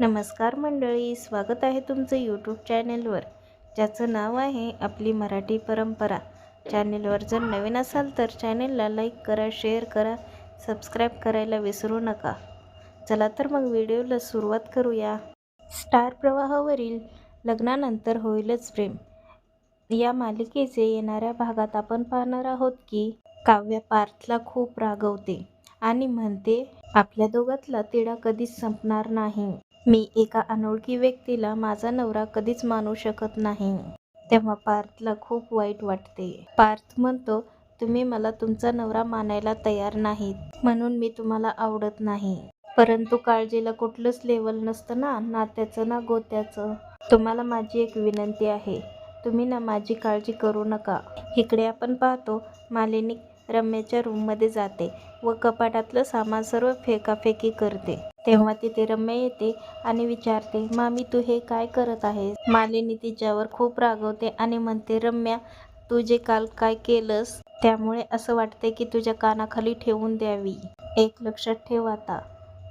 नमस्कार मंडळी स्वागत आहे तुमचं यूट्यूब चॅनेलवर ज्याचं नाव आहे आपली मराठी परंपरा. चॅनेलवर जर नवीन असाल तर चॅनेलला लाईक करा शेअर करा सबस्क्राईब करायला विसरू नका. चला तर मग व्हिडिओला सुरुवात करूया. स्टार प्रवाहावरील लग्नानंतर होईलच प्रेम. या मालिकेचे येणाऱ्या भागात आपण पाहणार आहोत की काव्या पार्थला खूप रागवते आणि म्हणते आपल्या दोघातला तिढा कधीच संपणार नाही. मी एका अनोळखी व्यक्तीला माझा नवरा कधीच मानू शकत नाही. तेव्हा पार्थला खूप वाईट वाटते. पार्थ म्हणतो तुम्ही मला तुमचा नवरा मानायला तयार नाहीत. म्हणून मी तुम्हाला आवडत नाही. परंतु काळजीला कुठलंच लेवल नसतं ना नात्याचं ना गोत्याचं. तुम्हाला माझी एक विनंती आहे. तुम्ही ना माझी काळजी करू नका. इकडे आपण पाहतो मालिनी रम्याच्या रूममध्ये जाते व कपाटातलं सामान सर्व फेकाफेकी करते. तेव्हा तिथे रम्या येते आणि विचारते मामी तू हे काय करत आहेस? मालिनी तिच्यावर खूप रागवते आणि म्हणते रम्या तू जे काल काय केलंस त्यामुळे असं वाटते की तुझ्या कानाखाली ठेवून द्यावी. एक लक्षात ठेव आता.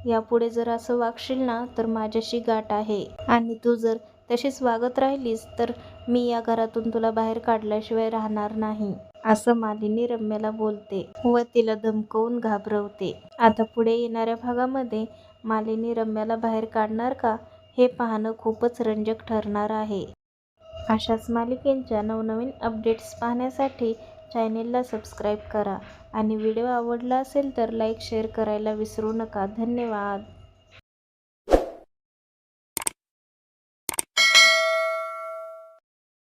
यापुढे जर असं वागशील ना तर माझ्याशी गाठ आहे. आणि तू जर तशीच वागत राहिलीस तर मी या घरातून तुला बाहेर काढल्याशिवाय राहणार नाही. असं मालिनी रम्याला बोलते व तिला धमकवून घाबरवते. आता पुढे येणाऱ्या भागामध्ये मालिनी रम्याला बाहेर काढणार का? हे पाहणं खूपच रंजक ठरणार आहे. अशाच मालिकेंच्या नवनवीन अपडेट्स पाहण्यासाठी चॅनेलला सबस्क्राईब करा. आणि व्हिडिओ आवडला असेल तर लाईक शेअर करायला विसरू नका. धन्यवाद.